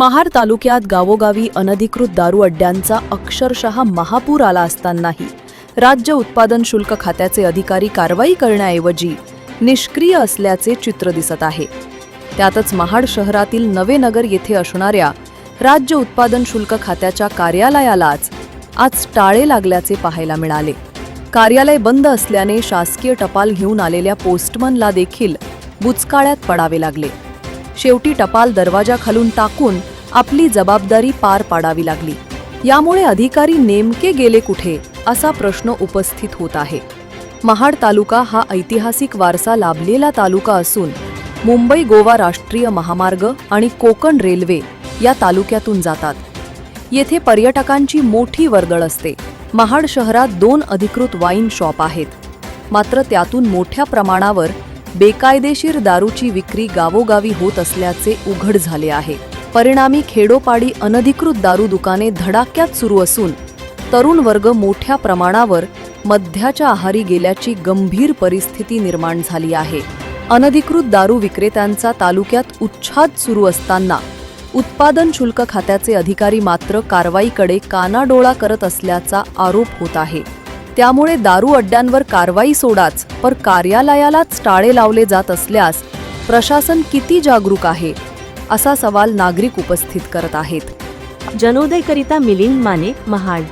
महाड तालुक्यात गावोगावी अनधिकृत दारू अड्ड्यांचा अक्षरशः महापूर आला असतानाही राज्य उत्पादन शुल्क खात्याचे अधिकारी कारवाई करण्याऐवजी निष्क्रिय असल्याचे चित्र दिसत आहे. त्यातच महाड शहरातील नवे नगर येथे असणाऱ्या राज्य उत्पादन शुल्क खात्याच्या कार्यालयालाच आज टाळे लागल्याचे पाहायला मिळाले. कार्यालय बंद असल्याने शासकीय टपाल घेऊन आलेल्या पोस्टमनला देखील बुचकाळ्यात पडावे लागले. शेवटी टपाल दरवाजाखालून टाकून आपली जबाबदारी पार पाडावी लागली. यामुळे अधिकारी नेमके गेले कुठे असा प्रश्न उपस्थित होत आहे. महाड तालुका हा ऐतिहासिक वारसा लाभलेला तालुका असून मुंबई गोवा राष्ट्रीय महामार्ग आणि कोकण रेल्वे या तालुक्यातून जातात. येथे पर्यटकांची मोठी वर्दळ असते. महाड शहरात दोन अधिकृत वाईन शॉप आहेत. मात्र त्यातून मोठ्या प्रमाणावर बेकायदेशीर दारूची विक्री गावोगावी होत असल्याचे उघड झाले आहे. परिणामी खेडोपाडी अनधिकृत दारू दुकाने धडाक्यात सुरू असून तरुण वर्ग मोठ्या प्रमाणावर मध्याच्या आहारी गेल्याची गंभीर परिस्थिती निर्माण झाली आहे. अनधिकृत दारू विक्रेत्यांचा तालुक्यात उच्छाद सुरू असताना उत्पादन शुल्क खात्याचे अधिकारी मात्र कारवाईकडे कानाडोळा करत असल्याचा आरोप होत आहे. त्यामुळे दारू अड्ड्यांवर कारवाई सोडाच पर कार्यालयालाच टाळे लावले जात असल्यास प्रशासन किती जागरूक आहे असा सवाल नागरिक उपस्थित करत आहेत. जनोदयकरिता मिलिंद माने महाड.